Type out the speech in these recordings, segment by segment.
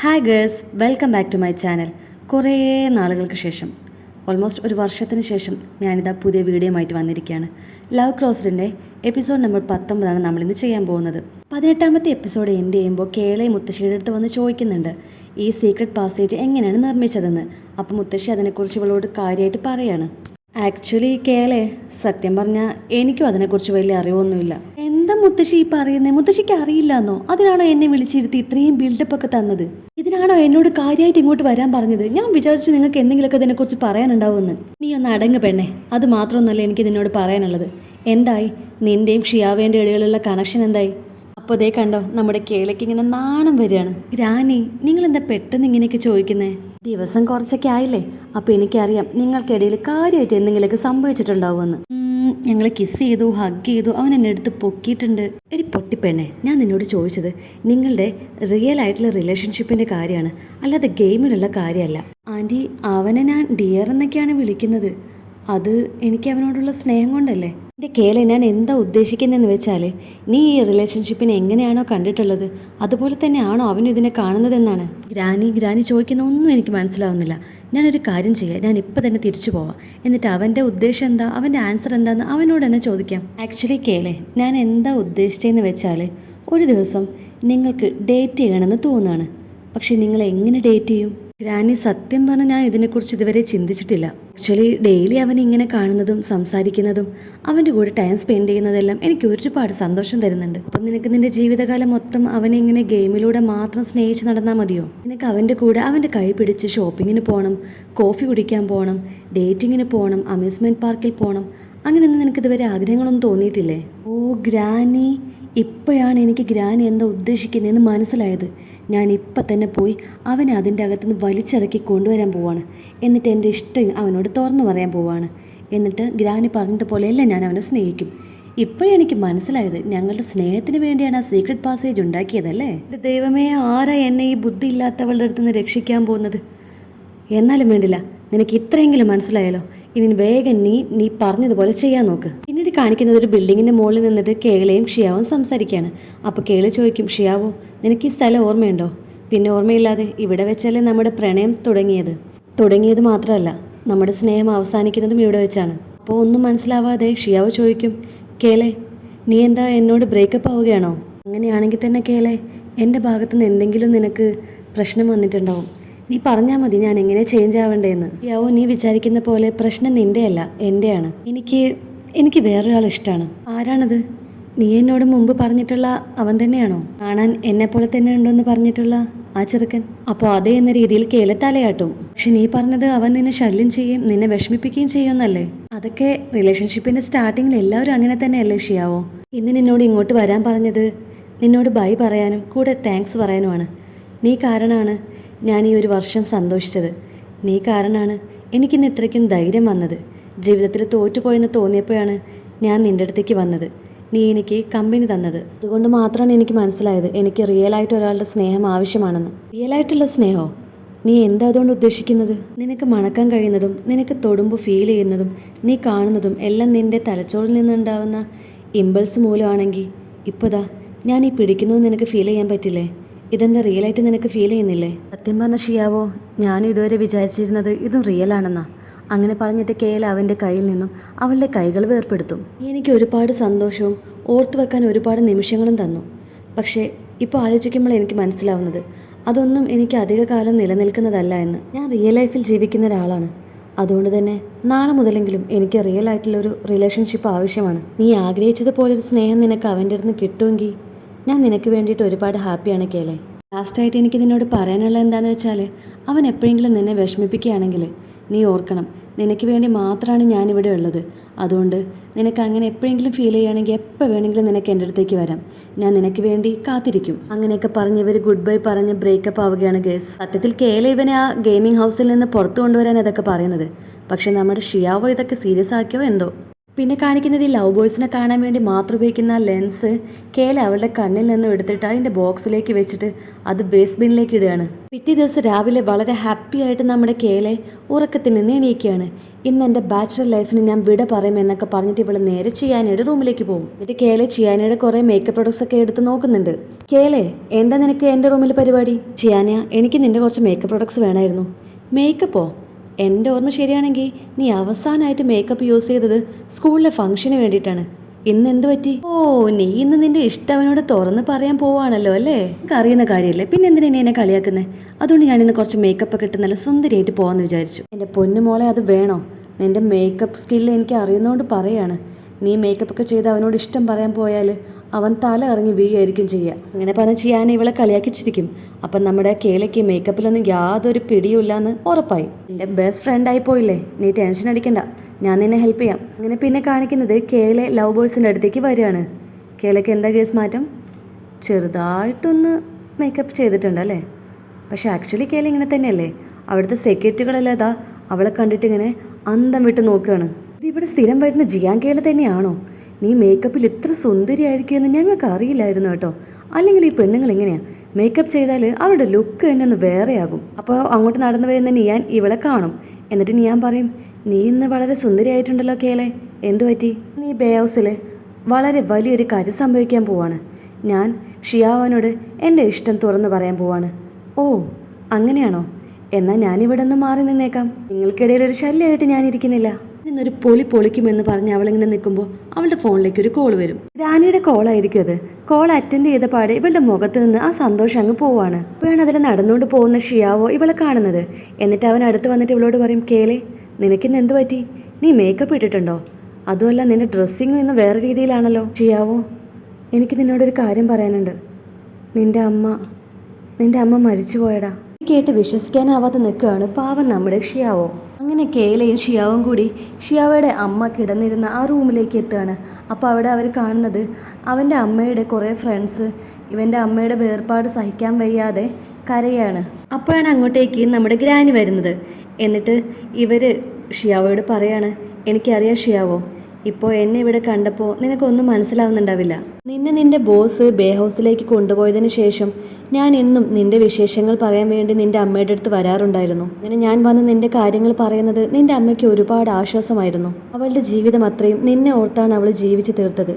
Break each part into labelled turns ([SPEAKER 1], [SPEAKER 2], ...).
[SPEAKER 1] Hi girls welcome back to my channel കുറേ നാളുകൾക്ക് ശേഷം ഓൾമോസ്റ്റ് ഒരു വർഷത്തിന് ശേഷം ഞാനിതാ പുതിയ വീഡിയോയുമായിട്ട് വന്നിരിക്കുകയാണ്. ലവ് ക്രോസ്ഡിന്റെ എപ്പിസോഡ് നമ്പർ പത്തൊമ്പതാണ് നമ്മളിന്ന് ചെയ്യാൻ പോകുന്നത്. പതിനെട്ടാമത്തെ എപ്പിസോഡ് എൻഡ് ചെയ്യുമ്പോൾ കേളെ മുത്തശ്ശിയുടെ അടുത്ത് വന്ന് ചോദിക്കുന്നുണ്ട് ഈ സീക്രട്ട് പാസേജ് എങ്ങനെയാണ് നിർമ്മിച്ചതെന്ന്? അപ്പോൾ മുത്തശ്ശി അതിനെക്കുറിച്ച് ഇവളോട് കാര്യമായിട്ട് പറയാണ്. ആക്ച്വലി കേളെ സത്യം പറഞ്ഞാൽ എനിക്കും അതിനെക്കുറിച്ച് വലിയ അറിവൊന്നുമില്ല. എന്താ മുത്തശ്ശി ഈ പറയുന്നത് മുത്തശ്ശിക്ക് അറിയില്ലെന്നോ? അതിനാണോ എന്നെ വിളിച്ചിരുത്തി ഇത്രയും ബിൽഡപ്പ് ഒക്കെ തന്നത്? ഇതിനാണോ എന്നോട് കാര്യമായിട്ട് ഇങ്ങോട്ട് വരാൻ പറഞ്ഞത്? ഞാൻ വിചാരിച്ചു നിങ്ങൾക്ക് എന്തെങ്കിലുമൊക്കെ ഇതിനെക്കുറിച്ച് പറയാനുണ്ടാവുമെന്ന്. നീ ഒന്ന് അടങ്ങ് പെണ്ണെ. അത് മാത്രമൊന്നുമല്ല എനിക്ക് നിന്നോട് പറയാനുള്ളത്. എന്തായി? നിന്റെയും ഷിയാവേന്റെ ഇടയിലുള്ള കണക്ഷൻ എന്തായി? അപ്പോൾ ദേ കണ്ടോ നമ്മുടെ കേളയ്ക്ക് ഇങ്ങനെ നാണം വരികയാണ്. ഗ്രാനി നിങ്ങൾ എന്താ പെട്ടെന്ന് ഇങ്ങനെയൊക്കെ ചോദിക്കുന്നത് ദിവസം കുറച്ചൊക്കെ ആയില്ലേ? അപ്പോൾ എനിക്കറിയാം നിങ്ങൾക്കിടയിൽ കാര്യമായിട്ട് എന്തെങ്കിലുമൊക്കെ സംഭവിച്ചിട്ടുണ്ടാവുമെന്ന്. ഞങ്ങൾ കിസ് ചെയ്തു ഹഗ് ചെയ്തു അവൻ എന്നെ എടുത്ത് പൊക്കിയിട്ടുണ്ട്. എടി പൊട്ടിപ്പെണ്ണെ ഞാൻ നിന്നോട് ചോദിച്ചത് നിങ്ങളുടെ റിയൽ ആയിട്ടുള്ള റിലേഷൻഷിപ്പിന്റെ കാര്യമാണ്. അല്ലാതെ ഗെയിമിലുള്ള കാര്യമല്ല. ആന്റി അവനെ ഞാൻ ഡിയർ എന്നൊക്കെയാണ് വിളിക്കുന്നത്. അത് എനിക്ക് അവനോടുള്ള സ്നേഹം കൊണ്ടല്ലേ? എന്റെ കേളെ ഞാൻ എന്താ ഉദ്ദേശിക്കുന്നതെന്ന് വെച്ചാൽ നീ ഈ റിലേഷൻഷിപ്പിനെ എങ്ങനെയാണോ കണ്ടിട്ടുള്ളത് അതുപോലെ തന്നെയാണോ അവനും ഇതിനെ കാണുന്നതെന്നാണ്. ഗ്രാനി ഗ്രാനി ചോദിക്കുന്ന ഒന്നും എനിക്ക് മനസ്സിലാവുന്നില്ല. ഞാനൊരു കാര്യം ചെയ്യാം ഞാൻ ഇപ്പം തന്നെ തിരിച്ചു പോവാം. എന്നിട്ട് അവന്റെ ഉദ്ദേശം എന്താ അവന്റെ ആൻസർ എന്താന്ന് അവനോട് തന്നെ ചോദിക്കാം. ആക്ച്വലി കേളെ ഞാൻ എന്താ ഉദ്ദേശിച്ചതെന്ന് വെച്ചാൽ ഒരു ദിവസം നിങ്ങൾക്ക് ഡേറ്റ് ചെയ്യണമെന്ന് തോന്നുകയാണ് പക്ഷെ നിങ്ങൾ എങ്ങനെ ഡേറ്റ് ചെയ്യും? ഗ്രാനി സത്യം പറഞ്ഞാൽ ഞാൻ ഇതിനെക്കുറിച്ച് ഇതുവരെ ചിന്തിച്ചിട്ടില്ല. ആക്ച്വലി ഡെയിലി അവൻ ഇങ്ങനെ കാണുന്നതും സംസാരിക്കുന്നതും അവന്റെ കൂടെ ടൈം സ്പെൻഡ് ചെയ്യുന്നതെല്ലാം എനിക്ക് ഒരുപാട് സന്തോഷം തരുന്നുണ്ട്. അപ്പം നിനക്ക് നിന്റെ ജീവിതകാലം മൊത്തം അവനെ ഇങ്ങനെ ഗെയിമിലൂടെ മാത്രം സ്നേഹിച്ച് നടന്നാൽ മതിയോ? നിനക്ക് അവന്റെ കൂടെ അവന്റെ കൈ പിടിച്ച് ഷോപ്പിങ്ങിന് പോകണം കോഫി കുടിക്കാൻ പോകണം ഡേറ്റിങ്ങിന് പോകണം അമ്യൂസ്മെന്റ് പാർക്കിൽ പോകണം അങ്ങനെയൊന്നും നിനക്ക് ഇതുവരെ ആഗ്രഹങ്ങളൊന്നും തോന്നിയിട്ടില്ലേ? ഓ ഗ്രാനി ഇപ്പോഴാണ് എനിക്ക് ഗ്രാനി എന്താ ഉദ്ദേശിക്കുന്നതെന്ന് മനസ്സിലായത്. ഞാൻ ഇപ്പം തന്നെ പോയി അവനെ അതിന്റെ അകത്തുനിന്ന് വലിച്ചിറക്കി കൊണ്ടുവരാൻ പോവാണ്. എന്നിട്ട് എന്റെ ഇഷ്ടം അവനോട് തുറന്നു പറയാൻ പോവാണ്. എന്നിട്ട് ഗ്രാനി പറഞ്ഞതുപോലെയല്ല ഞാൻ അവനെ സ്നേഹിക്കും. ഇപ്പോഴെനിക്ക് മനസ്സിലായത് ഞങ്ങളുടെ സ്നേഹത്തിന് വേണ്ടിയാണ് ആ സീക്രട്ട് പാസേജ് ഉണ്ടാക്കിയതല്ലേ? ദൈവമേ ആരാ എന്നെ ഈ ബുദ്ധി ഇല്ലാത്തവളുടെ അടുത്ത് നിന്ന് രക്ഷിക്കാൻ പോകുന്നത്? എന്നാലും വേണ്ടില്ല നിനക്ക് ഇത്രയെങ്കിലും മനസ്സിലായല്ലോ. ഇനി വേഗം നീ നീ പറഞ്ഞതുപോലെ ചെയ്യാൻ നോക്ക്. പിന്നീട് കാണിക്കുന്നത് ഒരു ബിൽഡിങ്ങിന്റെ മുകളിൽ നിന്നിട്ട് കേളയും ഷിയാവും സംസാരിക്കുകയാണ് അപ്പോൾ കേള ചോദിക്കും ഷിയാവോ നിനക്ക് ഈ സ്ഥലം ഓർമ്മയുണ്ടോ? പിന്നെ ഓർമ്മയില്ലാതെ ഇവിടെ വെച്ചല്ലേ നമ്മുടെ പ്രണയം തുടങ്ങിയത്? തുടങ്ങിയത് മാത്രമല്ല നമ്മുടെ സ്നേഹം അവസാനിക്കുന്നതും ഇവിടെ വെച്ചാണ്. അപ്പോൾ ഒന്നും മനസ്സിലാവാതെ ഷിയാവ് ചോദിക്കും കേളെ നീ എന്താ എന്നോട് ബ്രേക്കപ്പ് ആവുകയാണോ? അങ്ങനെയാണെങ്കിൽ തന്നെ കേളെ എന്റെ ഭാഗത്തുനിന്ന് എന്തെങ്കിലും നിനക്ക് പ്രശ്നം വന്നിട്ടുണ്ടാവും. നീ പറഞ്ഞാൽ മതി ഞാൻ എങ്ങനെ ചേഞ്ച് ആവണ്ടേന്ന്. യാവോ നീ വിചാരിക്കുന്ന പോലെ പ്രശ്നം നിന്റെയല്ല എന്റെയാണ് എനിക്ക് എനിക്ക് വേറൊരാൾ ഇഷ്ടമാണ് ആരാണത്? നീ എന്നോട് മുമ്പ് പറഞ്ഞിട്ടുള്ള അവൻ തന്നെയാണോ? കാണാൻ എന്നെപ്പോലെ പോലെ തന്നെ ഉണ്ടോന്ന് പറഞ്ഞിട്ടുള്ള ആ ചെറുക്കൻ? അപ്പോൾ അതേ എന്ന രീതിയിൽ കേലത്താലയാട്ടും തലയാട്ടും. പക്ഷെ നീ പറഞ്ഞത് അവൻ നിന്നെ ശല്യം ചെയ്യും നിന്നെ വിഷമിപ്പിക്കുകയും ചെയ്യുമെന്നല്ലേ? അതൊക്കെ റിലേഷൻഷിപ്പിന്റെ സ്റ്റാർട്ടിങ്ങിൽ എല്ലാവരും അങ്ങനെ തന്നെയല്ലേ ഷിയാവോ? ഇന്ന് നിന്നോട് ഇങ്ങോട്ട് വരാൻ പറഞ്ഞത് നിന്നോട് ബൈ പറയാനും കൂടെ താങ്ക്സ് പറയാനുമാണ്. നീ കാരണമാണ് ഞാൻ ഈ ഒരു വർഷം സന്തോഷിച്ചത്. നീ കാരണമാണ് എനിക്കിന്ന് ഇത്രയ്ക്കും ധൈര്യം വന്നത്. ജീവിതത്തിൽ തോറ്റുപോയെന്ന് തോന്നിയപ്പോഴാണ് ഞാൻ നിന്റെ അടുത്തേക്ക് വന്നത്. നീ എനിക്ക് കമ്പനി തന്നത്. അതുകൊണ്ട് മാത്രമാണ് എനിക്ക് മനസ്സിലായത് എനിക്ക് റിയൽ ആയിട്ട് ഒരാളുടെ സ്നേഹം ആവശ്യമാണെന്ന്. റിയൽ ആയിട്ടുള്ള സ്നേഹമോ നീ എന്താ അതുകൊണ്ട് ഉദ്ദേശിക്കുന്നത്? നിനക്ക് മണക്കാൻ കഴിയുന്നതും നിനക്ക് തൊടുമ്പോൾ ഫീൽ ചെയ്യുന്നതും നീ കാണുന്നതും എല്ലാം നിന്റെ തലച്ചോറിൽ നിന്നുണ്ടാവുന്ന ഇമ്പൾസ് മൂലമാണെങ്കിൽ ഇപ്പോതാ ഞാൻ ഈ പിടിക്കുന്നത് നിനക്ക് ഫീൽ ചെയ്യാൻ പറ്റില്ലേ? ഇതെന്താ റിയൽ ആയിട്ട് നിനക്ക് ഫീൽ ചെയ്യുന്നില്ലേ? സത്യം പറഞ്ഞ ഷിയാവോ ഞാൻ ഇതുവരെ വിചാരിച്ചിരുന്നത് ഇതും റിയൽ ആണെന്നാ. അങ്ങനെ പറഞ്ഞിട്ട് കേല അവന്റെ കയ്യിൽ നിന്നും അവളുടെ കൈകൾ വേർപ്പെടുത്തും. നീ എനിക്ക് ഒരുപാട് സന്തോഷവും ഓർത്തു വെക്കാൻ ഒരുപാട് നിമിഷങ്ങളും തന്നു. പക്ഷേ ഇപ്പോൾ ആലോചിക്കുമ്പോൾ എനിക്ക് മനസ്സിലാവുന്നത് അതൊന്നും എനിക്ക് അധികകാലം നിലനിൽക്കുന്നതല്ല എന്ന്. ഞാൻ റിയൽ ലൈഫിൽ ജീവിക്കുന്ന ഒരാളാണ്. അതുകൊണ്ട് തന്നെ നാളെ മുതലെങ്കിലും എനിക്ക് റിയൽ ആയിട്ടുള്ള ഒരു റിലേഷൻഷിപ്പ് ആവശ്യമാണ്. നീ ആഗ്രഹിച്ചതുപോലൊരു സ്നേഹം നിനക്ക് അവന്റെ അടുത്ത് കിട്ടുമെങ്കിൽ ഞാൻ നിനക്ക് വേണ്ടിയിട്ട് ഒരുപാട് ഹാപ്പിയാണ് കേളെ. ലാസ്റ്റായിട്ട് എനിക്ക് നിന്നോട് പറയാനുള്ള എന്താണെന്ന് വെച്ചാൽ അവൻ എപ്പോഴെങ്കിലും നിന്നെ വിഷമിപ്പിക്കുകയാണെങ്കിൽ നീ ഓർക്കണം നിനക്ക് വേണ്ടി മാത്രമാണ് ഞാനിവിടെ ഉള്ളത്. അതുകൊണ്ട് നിനക്ക് അങ്ങനെ എപ്പോഴെങ്കിലും ഫീൽ ചെയ്യുകയാണെങ്കിൽ എപ്പോൾ വേണമെങ്കിലും നിനക്ക് എന്റെ അടുത്തേക്ക് വരാം. ഞാൻ നിനക്ക് വേണ്ടി കാത്തിരിക്കും. അങ്ങനെയൊക്കെ പറഞ്ഞ് ഇവർ ഗുഡ് ബൈ പറഞ്ഞ് ബ്രേക്കപ്പ് ആവുകയാണ് ഗേസ്. സത്യത്തിൽ കേല ഇവനെ ആ ഗെയിമിംഗ് ഹൗസിൽ നിന്ന് പുറത്തു കൊണ്ടുവരാൻ ഇതൊക്കെ പറയുന്നത്. പക്ഷേ നമ്മുടെ ഷിയാവോ ഇതൊക്കെ സീരിയസ് ആക്കിയോ എന്തോ? പിന്നെ കാണിക്കുന്നത് ഈ ലവ് ബോയ്സിനെ കാണാൻ വേണ്ടി മാത്രം ഉപയോഗിക്കുന്ന ലെൻസ് കേല അവളുടെ കണ്ണിൽ നിന്നും എടുത്തിട്ട് അതിന്റെ ബോക്സിലേക്ക് വെച്ചിട്ട് അത് വേസ്റ്റ് ബിന്നിലേക്ക് ഇടുകയാണ്. പിറ്റേ ദിവസം രാവിലെ വളരെ ഹാപ്പി ആയിട്ട് നമ്മുടെ കേലെ ഉറക്കത്തിൽ നിന്ന് എണീക്കുകയാണ്. ഇന്ന് എന്റെ ബാച്ചലർ ലൈഫിന് ഞാൻ വിട പറയുമെന്നൊക്കെ പറഞ്ഞിട്ട് ഇവൾ നേരെ ചിയാനയുടെ റൂമിലേക്ക് പോകും. എന്നിട്ട് കേലെ ചിയാനയുടെ കുറേ മേക്കപ്പ് പ്രൊഡക്ട്സ് ഒക്കെ എടുത്ത് നോക്കുന്നുണ്ട്. കേലെ എന്താ നിനക്ക് എന്റെ റൂമിൽ പരിപാടി? ചിയാന എനിക്ക് നിന്റെ കുറച്ച് മേക്കപ്പ് പ്രൊഡക്ട്സ് വേണമായിരുന്നു. മേക്കപ്പോ എന്റെ ഓർമ്മ ശരിയാണെങ്കിൽ നീ അവസാനമായിട്ട് മേക്കപ്പ് യൂസ് ചെയ്തത് സ്കൂളിലെ ഫംഗ്ഷന് വേണ്ടിയിട്ടാണ്. ഇന്ന് എന്ത് പറ്റി? ഓ നീ ഇന്ന് നിന്റെ ഇഷ്ടവനോട് തുറന്ന് പറയാൻ പോവാണല്ലോ അല്ലേ? അറിയുന്ന കാര്യമല്ലേ പിന്നെ എന്തിനാ നീ എന്നെ കളിയാക്കുന്നത് അതുകൊണ്ട് ഞാൻ ഇന്ന് കുറച്ച് മേക്കപ്പ് ഒക്കെ ഇട്ട് നല്ല സുന്ദരിയായിട്ട് പോകാമെന്ന് വിചാരിച്ചു. എന്റെ പൊന്നുമോളെ അത് വേണോ? നിന്റെ മേക്കപ്പ് സ്കില്ല് എനിക്ക് അറിയുന്നതുകൊണ്ട് പറയാണ്. നീ മേക്കപ്പ് ഒക്കെ ചെയ്ത് അവനോട് ഇഷ്ടം പറയാൻ പോയാൽ അവൻ തല ഇറങ്ങി വീഴായിരിക്കും ചെയ്യുക. അങ്ങനെ പറഞ്ഞ് ചെയ്യാൻ ഇവളെ കളിയാക്കിച്ചിരിക്കും അപ്പം നമ്മുടെ കേളയ്ക്ക് മേക്കപ്പിലൊന്നും യാതൊരു പിടിയുമില്ല എന്ന് ഉറപ്പായി. എന്റെ ബെസ്റ്റ് ഫ്രണ്ട് ആയി പോയില്ലേ നീ ടെൻഷൻ അടിക്കണ്ട. ഞാൻ നിന്നെ ഹെൽപ്പ് ചെയ്യാം. അങ്ങനെ പിന്നെ കാണിക്കുന്നത് കേളെ ലവ് ബോയ്സിന്റെ അടുത്തേക്ക് വരികയാണ്. കേളയ്ക്ക് എന്താ കേസ് മാറ്റം? ചെറുതായിട്ടൊന്ന് മേക്കപ്പ് ചെയ്തിട്ടുണ്ട് അല്ലേ? പക്ഷെ ആക്ച്വലി കേല ഇങ്ങനെ തന്നെയല്ലേ? അവിടുത്തെ സെക്യൂരിറ്റികളെല്ലാം ഇതാ അവളെ കണ്ടിട്ട് ഇങ്ങനെ അന്തം വിട്ട് നോക്കുകയാണ്. ഇത് ഇവിടെ സ്ഥിരം വരുന്ന ജിയാൻ കേല തന്നെയാണോ? നീ മേക്കപ്പിൽ ഇത്ര സുന്ദരിയായിരിക്കുമെന്ന് ഞങ്ങൾക്ക് അറിയില്ലായിരുന്നു കേട്ടോ. അല്ലെങ്കിൽ ഈ പെണ്ണുങ്ങൾ എങ്ങനെയാ? മേക്കപ്പ് ചെയ്താൽ അവരുടെ ലുക്ക് തന്നെ ഒന്ന് വേറെയാകും. അപ്പോൾ അങ്ങോട്ട് നടന്നു വരുന്ന നിയാൻ ഇവളെ കാണും. എന്നിട്ട് നിയാൻ പറയും നീ ഇന്ന് വളരെ സുന്ദരിയായിട്ടുണ്ടല്ലോ കേളെ. എന്തു പറ്റി? നീ ബേ ഹൗസിൽ വളരെ വലിയൊരു കാര്യം സംഭവിക്കാൻ പോവാണ്. ഞാൻ ഷിയാവനോട് എന്റെ ഇഷ്ടം തുറന്നു പറയാൻ പോവാണ്. ഓ അങ്ങനെയാണോ? എന്നാൽ ഞാനിവിടെ നിന്ന് മാറി നിന്നേക്കാം. നിങ്ങൾക്കിടയിൽ ഒരു ശല്യമായിട്ട് ഞാൻ എന്നൊരു പൊളി പൊളിക്കുമെന്ന് പറഞ്ഞ് അവളിങ്ങനെ നിൽക്കുമ്പോൾ അവളുടെ ഫോണിലേക്ക് ഒരു കോൾ വരും. രാണിയുടെ കോളായിരിക്കും അത്. കോൾ അറ്റൻഡ് ചെയ്ത പാടെ ഇവളുടെ മുഖത്ത് നിന്ന് ആ സന്തോഷം അങ്ങ് പോവാണ്. അപ്പോഴാണ് അതിൽ നടന്നുകൊണ്ട് പോകുന്ന ഷിയാവോ ഇവളെ കാണുന്നത്. എന്നിട്ട് അവൻ അടുത്ത് വന്നിട്ട് ഇവളോട് പറയും കേളെ നിനക്കിന്ന് എന്ത് പറ്റി? നീ മേക്കപ്പ് ഇട്ടിട്ടുണ്ടോ? അതുമല്ല നിന്റെ ഡ്രസ്സിങ്ങും ഇന്ന് വേറെ രീതിയിലാണല്ലോ. ഷിയാവോ എനിക്ക് നിന്നോടൊരു കാര്യം പറയാനുണ്ട്. നിന്റെ അമ്മ നിന്റെ അമ്മ മരിച്ചു മരിച്ചുപോയടാ കേട്ട് വിശ്വസിക്കാനാവാതെ നിൽക്കുകയാണ് പാവം നമ്മുടെ ഷിയാവോ. അങ്ങനെ കേലയും ഷിയാവും കൂടി ഷിയാവയുടെ അമ്മ കിടന്നിരുന്ന ആ റൂമിലേക്ക് എത്തുകയാണ്. അപ്പോൾ അവിടെ അവർ കാണുന്നത് അവന്റെ അമ്മയുടെ കുറേ ഫ്രണ്ട്സ് ഇവന്റെ അമ്മയുടെ വേർപാട് സഹിക്കാൻ വയ്യാതെ കരയാണ്. അപ്പോഴാണ് അങ്ങോട്ടേക്ക് നമ്മുടെ ഗ്രാനി വരുന്നത്. എന്നിട്ട് ഇവർ ഷിയാവോട് പറയാണ് എനിക്കറിയാം ഷിയാവോ ഇപ്പോൾ എന്നെ ഇവിടെ കണ്ടപ്പോൾ നിനക്കൊന്നും മനസ്സിലാവുന്നുണ്ടാവില്ല. നിന്നെ നിന്റെ ബോസ് ബേ ഹൗസിലേക്ക് കൊണ്ടുപോയതിന് ശേഷം ഞാൻ എന്നും നിന്റെ വിശേഷങ്ങൾ പറയാൻ വേണ്ടി നിന്റെ അമ്മയുടെ അടുത്ത് വരാറുണ്ടായിരുന്നു. അങ്ങനെ ഞാൻ വന്ന് നിന്റെ കാര്യങ്ങൾ പറയുന്നത് നിന്റെ അമ്മയ്ക്ക് ഒരുപാട് ആശ്വാസമായിരുന്നു. അവളുടെ ജീവിതം അത്രയും നിന്നെ ഓർത്താണ് അവൾ ജീവിച്ചു തീർത്തത്.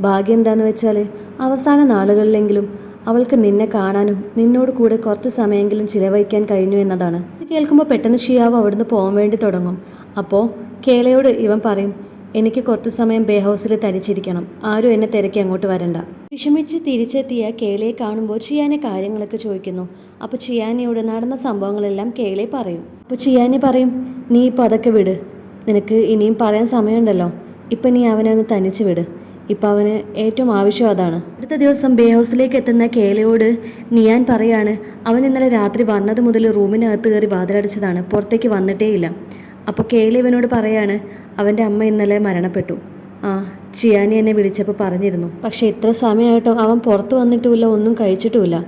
[SPEAKER 1] ഭാഗ്യം എന്താന്ന് വെച്ചാൽ അവസാന നാളുകളിലെങ്കിലും അവൾക്ക് നിന്നെ കാണാനും നിന്നോട് കൂടെ കുറച്ച് സമയമെങ്കിലും ചിലവഴിക്കാൻ കഴിഞ്ഞു എന്നതാണ്. ഇത് കേൾക്കുമ്പോൾ പെട്ടെന്ന് ഷിയാവ് അവിടുന്ന് പോകാൻ വേണ്ടി തുടങ്ങും. അപ്പോൾ കേളയോട് ഇവൻ പറയും എനിക്ക് കുറച്ചു സമയം ബേ ഹൗസിൽ തനിച്ചിരിക്കണം. ആരും എന്നെ തിരക്കി അങ്ങോട്ട് വരണ്ട. വിഷമിച്ച് തിരിച്ചെത്തിയ കേളയെ കാണുമ്പോൾ ചിയാനെ കാര്യങ്ങളൊക്കെ ചോദിക്കുന്നു. അപ്പോൾ ചിയാനിയോട് നടന്ന സംഭവങ്ങളെല്ലാം കേളെ പറയും. അപ്പോൾ ചിയാനി പറയും നീ ഇപ്പോൾ അതൊക്കെ വിട്. നിനക്ക് ഇനിയും പറയാൻ സമയമുണ്ടല്ലോ. ഇപ്പം നീ അവനെ ഒന്ന് തനിച്ച് വിട്. ഇപ്പം അവന് ഏറ്റവും ആവശ്യം അതാണ്. അടുത്ത ദിവസം ബേ ഹൗസിലേക്ക് എത്തുന്ന കേളയോട് നിയാൻ പറയാണ് അവൻ ഇന്നലെ രാത്രി വന്നത് മുതൽ റൂമിനകത്ത് കയറി വാതിലടിച്ചതാണ്. പുറത്തേക്ക് വന്നിട്ടേ ഇല്ല അപ്പോൾ കേളി ഇവനോട് പറയാണ് അവന്റെ അമ്മ ഇന്നലെ മരണപ്പെട്ടു. ആ ചിയാനി എന്നെ വിളിച്ചപ്പോൾ പറഞ്ഞിരുന്നു. പക്ഷേ ഇത്ര സമയമായിട്ടും അവൻ പുറത്തു വന്നിട്ടുമില്ല ഒന്നും കഴിച്ചിട്ടുമില്ല.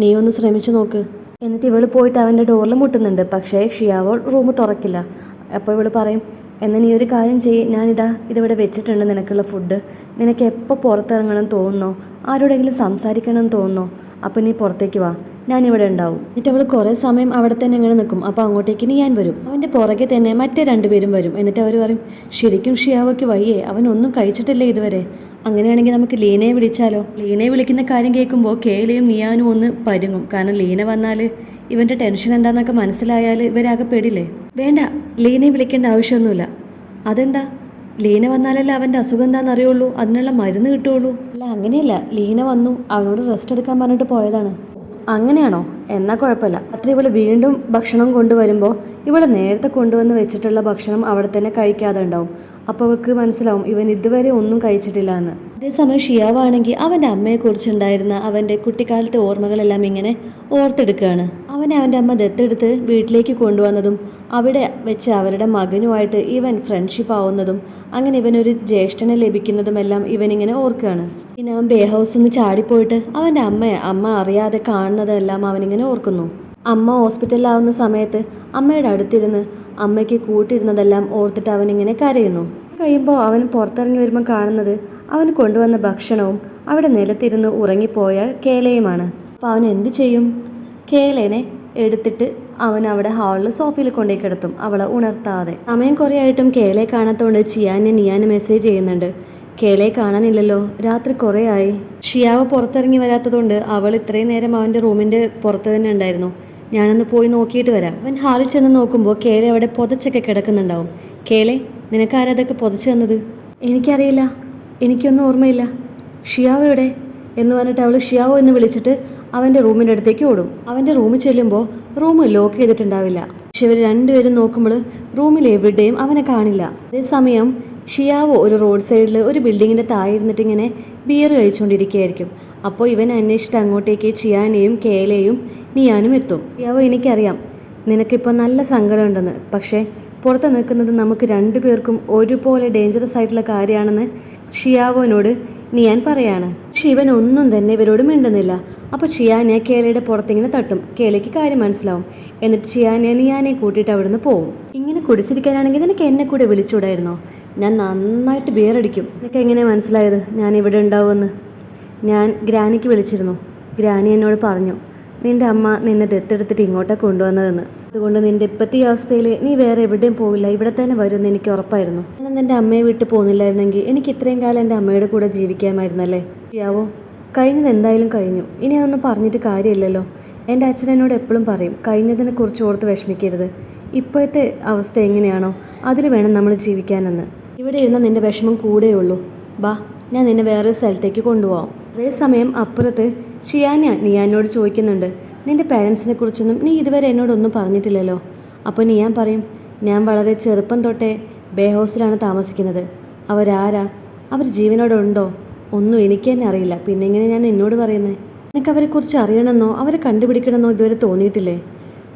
[SPEAKER 1] നീ ഒന്ന് ശ്രമിച്ചു നോക്ക്. എന്നിട്ട് ഇവൾ പോയിട്ട് അവന്റെ ഡോറിൽ മുട്ടുന്നുണ്ട്. പക്ഷേ ഷിയാവോൾ റൂം തുറക്കില്ല. അപ്പോൾ ഇവൾ പറയും എന്നാൽ നീ ഒരു കാര്യം ചെയ്യ്. ഞാനിതാ ഇതിവിടെ വെച്ചിട്ടുണ്ട് നിനക്കുള്ള ഫുഡ്. നിനക്ക് എപ്പോൾ പുറത്തിറങ്ങണം തോന്നുന്നോ? ആരോടെങ്കിലും സംസാരിക്കണം തോന്നുന്നോ? അപ്പോൾ നീ പുറത്തേക്ക് വാ. ഞാനിവിടെ ഉണ്ടാവും. എന്നിട്ട് അവൾ കുറേ സമയം അവിടെ തന്നെ ഇങ്ങനെ നിൽക്കും. അപ്പോൾ അങ്ങോട്ടേക്ക് ഇനി ഞാൻ വരും. അവന്റെ പുറകെ തന്നെ മറ്റേ രണ്ടുപേരും വരും. എന്നിട്ട് അവർ പറയും ശരിക്കും ഷിയാവയ്ക്ക് വയ്യേ. അവൻ ഒന്നും കഴിച്ചിട്ടില്ലേ ഇതുവരെ? അങ്ങനെയാണെങ്കിൽ നമുക്ക് ലീനയെ വിളിച്ചാലോ? ലീനയെ വിളിക്കുന്ന കാര്യം കേൾക്കുമ്പോൾ കേലയും നിയാനും ഒന്ന് പരുങ്ങും. കാരണം ലീന വന്നാൽ ഇവന്റെ ടെൻഷൻ എന്താണെന്നൊക്കെ മനസ്സിലായാൽ ഇവരാകെ പേടില്ലേ വേണ്ട ലീനയെ വിളിക്കേണ്ട ആവശ്യമൊന്നുമില്ല. അതെന്താ? ലീന വന്നാലല്ലേ അവന്റെ അസുഖം എന്താണെന്ന് അറിയുള്ളൂ അതിനുള്ള മരുന്ന് കിട്ടുള്ളൂ അല്ല അങ്ങനെയല്ല. ലീന വന്നു അവനോട് റെസ്റ്റ് എടുക്കാൻ പറഞ്ഞിട്ട് പോയതാണ്. അങ്ങനെയാണോ? എന്നാൽ കുഴപ്പമില്ല. അത്ര ഇവൾ വീണ്ടും ഭക്ഷണം കൊണ്ടുവരുമ്പോൾ ഇവൾ നേരത്തെ കൊണ്ടുവന്ന് വെച്ചിട്ടുള്ള ഭക്ഷണം അവിടെ തന്നെ കഴിക്കാതെ ഉണ്ടാവും. അപ്പോൾ അവൾക്ക് മനസ്സിലാവും ഇവൻ ഇതുവരെ ഒന്നും കഴിച്ചിട്ടില്ല എന്ന് അതേസമയം ഷിയാവാണെങ്കിൽ അവന്റെ അമ്മയെക്കുറിച്ചുണ്ടായിരുന്ന അവന്റെ കുട്ടിക്കാലത്തെ ഓർമ്മകളെല്ലാം ഇങ്ങനെ ഓർത്തെടുക്കുകയാണ്. അവനെ അവന്റെ അമ്മ ദത്തെടുത്ത് വീട്ടിലേക്ക് കൊണ്ടുവന്നതും അവിടെ വെച്ച് അവരുടെ മകനുമായിട്ട് ഇവൻ ഫ്രണ്ട്ഷിപ്പ് ആവുന്നതും അങ്ങനെ ഇവനൊരു ജ്യേഷ്ഠനെ ലഭിക്കുന്നതുമെല്ലാം ഇവനിങ്ങനെ ഓർക്കുകയാണ്. പിന്നെ അവൻ ബേ ഹൗസിൽ നിന്ന് ചാടിപ്പോയിട്ട് അവന്റെ അമ്മയെ അമ്മ അറിയാതെ കാണുന്നതെല്ലാം അവനിങ്ങനെ ഓർക്കുന്നു. അമ്മ ഹോസ്പിറ്റലിലാവുന്ന സമയത്ത് അമ്മയുടെ അടുത്തിരുന്ന് അമ്മയ്ക്ക് കൂട്ടിരുന്നതെല്ലാം ഓർത്തിട്ട് അവൻ ഇങ്ങനെ കരയുന്നു. കഴിയുമ്പോൾ അവൻ പുറത്തിറങ്ങി വരുമ്പോൾ കാണുന്നത് അവൻ കൊണ്ടുവന്ന ഭക്ഷണവും അവിടെ നിലത്തിരുന്ന് ഉറങ്ങിപ്പോയ കേലയുമാണ്. അപ്പോൾ അവൻ എന്ത് ചെയ്യും? കേലേനെ എടുത്തിട്ട് അവൻ അവിടെ ഹാളിൽ സോഫയിൽ കൊണ്ടേ കിടത്തും അവളെ ഉണർത്താതെ. സമയം കുറേ ആയിട്ടും കേലയെ കാണാത്തതുകൊണ്ട് ചിയാനെ നിയാന് മെസ്സേജ് ചെയ്യുന്നുണ്ട്. കേലയെ കാണാനില്ലല്ലോ രാത്രി കുറേ ആയി. ഷിയാവ് പുറത്തിറങ്ങി വരാത്തതുകൊണ്ട് അവൾ ഇത്രയും നേരം അവന്റെ റൂമിന്റെ പുറത്ത് തന്നെ ഉണ്ടായിരുന്നു. ഞാനൊന്ന് പോയി നോക്കിയിട്ട് വരാം. അവൻ ഹാളിൽ ചെന്ന് നോക്കുമ്പോൾ കേളെ അവിടെ പുതച്ചൊക്കെ കിടക്കുന്നുണ്ടാവും. കേളെ നിനക്കാരാ അതൊക്കെ പുതച്ചു തന്നത്? എനിക്കറിയില്ല. എനിക്കൊന്നും ഓർമ്മയില്ല. ഷിയാവ് എവിടെ? എന്ന് പറഞ്ഞിട്ട് അവൾ ഷിയാവോ എന്ന് വിളിച്ചിട്ട് അവന്റെ റൂമിന്റെ അടുത്തേക്ക് ഓടും. അവന്റെ റൂമിൽ ചെല്ലുമ്പോൾ റൂം ലോക്ക് ചെയ്തിട്ടുണ്ടാവില്ല. പക്ഷെ ഇവർ രണ്ടുപേരും നോക്കുമ്പോൾ റൂമിൽ എവിടെയും അവനെ കാണില്ല. അതേസമയം ഷിയാവോ ഒരു റോഡ് സൈഡിൽ ഒരു ബിൽഡിങ്ങിന്റെ താഴെ ഇരുന്നിട്ട് ഇങ്ങനെ ബിയർ കഴിച്ചുകൊണ്ടിരിക്കുകയായിരിക്കും അപ്പോൾ ഇവൻ അന്വേഷിച്ചിട്ട് അങ്ങോട്ടേക്ക് ചിയാനെയും കേലയും നീയാനും എത്തും. യാവോ എനിക്കറിയാം. നിനക്കിപ്പോൾ നല്ല സങ്കടമുണ്ടെന്ന്. പക്ഷേ പുറത്ത് നിൽക്കുന്നത് നമുക്ക് രണ്ടു പേർക്കും ഒരുപോലെ ഡേഞ്ചറസ് ആയിട്ടുള്ള കാര്യമാണെന്ന് ഷിയാവോനോട് നിയാൻ പറയാണ്. ഇവൻ ഒന്നും തന്നെ ഇവരോട് മിണ്ടുന്നില്ല. അപ്പോൾ ഷിയാനെ കേലയുടെ പുറത്തിങ്ങനെ തട്ടും. കേലയ്ക്ക് കാര്യം മനസ്സിലാവും. എന്നിട്ട് ഷിയാനെ നിയാനെ കൂട്ടിയിട്ട് അവിടുന്ന് പോവും. ഇങ്ങനെ കുടിച്ചിരിക്കാനാണെങ്കിൽ നിനക്ക് എന്നെ കൂടെ വിളിച്ചുകൂടായിരുന്നോ? ഞാൻ നന്നായിട്ട് ബിയറടിക്കും നിനക്ക് എങ്ങനെ മനസ്സിലായത്? ഞാൻ ഇവിടെ ഉണ്ടാവുമെന്ന്. ഞാൻ ഗ്രാനിക്ക് വിളിച്ചിരുന്നു. ഗ്രാനി എന്നോട് പറഞ്ഞു നിന്റെ അമ്മ നിന്നെ ദത്തെടുത്തിട്ട് ഇങ്ങോട്ടാ കൊണ്ടുവന്നതെന്ന്. അതുകൊണ്ട് നിന്റെ ഇപ്പോഴത്തെ ഈ അവസ്ഥയിൽ നീ വേറെ എവിടെയും പോകില്ല ഇവിടെ തന്നെ വരുമെന്ന് എനിക്ക് ഉറപ്പായിരുന്നു. ഞാൻ എന്റെ അമ്മയെ വിട്ട് പോകുന്നില്ലായിരുന്നെങ്കിൽ എനിക്ക് ഇത്രയും കാലം എന്റെ അമ്മയുടെ കൂടെ ജീവിക്കാമായിരുന്നല്ലേ? യാവോ കഴിഞ്ഞത് എന്തായാലും കഴിഞ്ഞു. ഇനി അതൊന്നും പറഞ്ഞിട്ട് കാര്യമില്ലല്ലോ. എന്റെ അച്ഛൻ എന്നോട് എപ്പോഴും പറയും കഴിഞ്ഞതിനെ കുറിച്ച് ഓർത്ത് വിഷമിക്കരുത്. ഇപ്പോഴത്തെ അവസ്ഥ എങ്ങനെയാണോ അതിൽ വേണം നമ്മൾ ജീവിക്കാനെന്ന്. ഇവിടെ ഇരുന്ന നിന്റെ വിഷമം കൂടെയുള്ളൂ. ബാ ഞാൻ നിന്നെ വേറൊരു സ്ഥലത്തേക്ക് കൊണ്ടുപോകാം അതേസമയം അപ്പുറത്ത് ചിയാന നിയാനോട് ചോദിക്കുന്നുണ്ട് നിന്റെ പാരൻസിനെ കുറിച്ചൊന്നും നീ ഇതുവരെ എന്നോടൊന്നും പറഞ്ഞിട്ടില്ലല്ലോ? അപ്പോൾ നിയാൻ പറയും ഞാൻ വളരെ ചെറുപ്പം തൊട്ടേ ബേ ഹൗസിലാണ് താമസിക്കുന്നത് അവരാരാ അവർ ജീവനോടെ ഉണ്ടോ ഒന്നും എനിക്ക് തന്നെ അറിയില്ല. പിന്നെ എങ്ങനെ ഞാൻ നിന്നോട് പറയുന്നത് നിനക്ക് അവരെക്കുറിച്ച് അറിയണമെന്നോ? അവരെ കണ്ടുപിടിക്കണമെന്നോ ഇതുവരെ തോന്നിയിട്ടില്ലേ?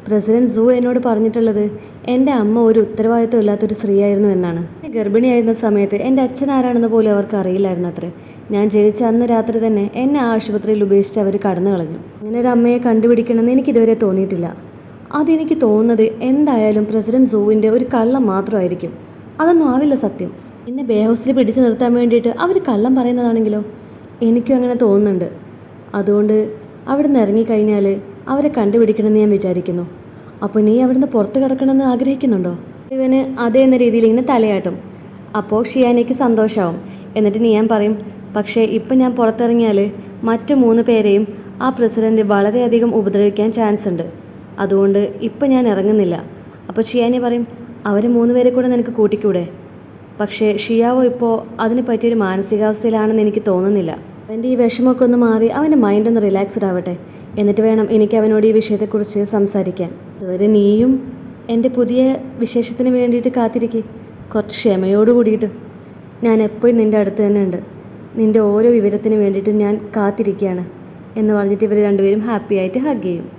[SPEAKER 1] പ്രസിഡന്റ് സൂ എന്നോട് പറഞ്ഞിട്ടുള്ളത് എന്റെ അമ്മ ഒരു ഉത്തരവാദിത്വം ഇല്ലാത്തൊരു സ്ത്രീയായിരുന്നു എന്നാണ്. ഗർഭിണിയായിരുന്ന സമയത്ത് എന്റെ അച്ഛൻ ആരാണെന്ന് പോലും അവർക്ക് അറിയില്ലായിരുന്നു അത്രേ ഞാൻ ജനിച്ച അന്ന് രാത്രി തന്നെ എന്നെ ആശുപത്രിയിൽ ഉപേക്ഷിച്ച് അവർ കടന്നു കളഞ്ഞു. അങ്ങനെ ഒരു അമ്മയെ കണ്ടുപിടിക്കണമെന്ന് എനിക്കിതുവരെ തോന്നിയിട്ടില്ല. അതെനിക്ക് തോന്നുന്നത് എന്തായാലും പ്രസിഡന്റ് സൂവിന്റെ ഒരു കള്ളം മാത്രമായിരിക്കും. അതൊന്നും ആവില്ല സത്യം. എന്നെ ബേ ഹൗസിൽ പിടിച്ചു നിർത്താൻ വേണ്ടിയിട്ട് അവർ കള്ളം പറയുന്നതാണെങ്കിലോ? എനിക്കും അങ്ങനെ തോന്നുന്നുണ്ട്. അതുകൊണ്ട് അവിടെ നിന്ന് ഇറങ്ങിക്കഴിഞ്ഞാൽ അവരെ കണ്ടുപിടിക്കണമെന്ന് ഞാൻ വിചാരിക്കുന്നു. അപ്പോൾ നീ അവിടുന്ന് പുറത്ത് കിടക്കണമെന്ന് ആഗ്രഹിക്കുന്നുണ്ടോ? ഇവന് അതേ എന്ന രീതിയിൽ ഇങ്ങനെ തലയാട്ടും. അപ്പോൾ ഷിയാനയ്ക്ക് സന്തോഷമാവും എന്നിട്ട് നീ ഞാൻ പറയും പക്ഷേ ഇപ്പം ഞാൻ പുറത്തിറങ്ങിയാൽ മറ്റു മൂന്ന് പേരെയും ആ പ്രസിഡന്റ് വളരെയധികം ഉപദ്രവിക്കാൻ ചാൻസ് ഉണ്ട്. അതുകൊണ്ട് ഇപ്പം ഞാൻ ഇറങ്ങുന്നില്ല. അപ്പോൾ ഷിയാനി പറയും അവർ മൂന്ന് പേരെ കൂടെ നിനക്ക് കൂട്ടിക്കൂടെ? പക്ഷേ ഷിയാവോ ഇപ്പോൾ അതിന് പറ്റിയൊരു മാനസികാവസ്ഥയിലാണെന്ന് എനിക്ക് തോന്നുന്നില്ല. അവന്റെ ഈ വിഷമമൊക്കെ ഒന്ന് മാറി അവന്റെ മൈൻഡ് ഒന്ന് റിലാക്സ്ഡ് ആവട്ടെ. എന്നിട്ട് വേണം എനിക്ക് അവനോട് ഈ വിഷയത്തെക്കുറിച്ച് സംസാരിക്കാൻ. അതുവരെ നീയും എന്റെ പുതിയ വിശേഷത്തിന് വേണ്ടിയിട്ട് കാത്തിരിക്കുക കുറച്ച് ക്ഷമയോട് കൂടിയിട്ട്. ഞാൻ എപ്പോഴും നിന്റെ അടുത്ത് തന്നെ ഉണ്ട്. നിന്റെ ഓരോ വിവരത്തിന് വേണ്ടിയിട്ട് ഞാൻ കാത്തിരിക്കുകയാണ്. എന്ന് പറഞ്ഞിട്ട് ഇവർ രണ്ടുപേരും ഹാപ്പിയായിട്ട് ഹഗ് ചെയ്യും.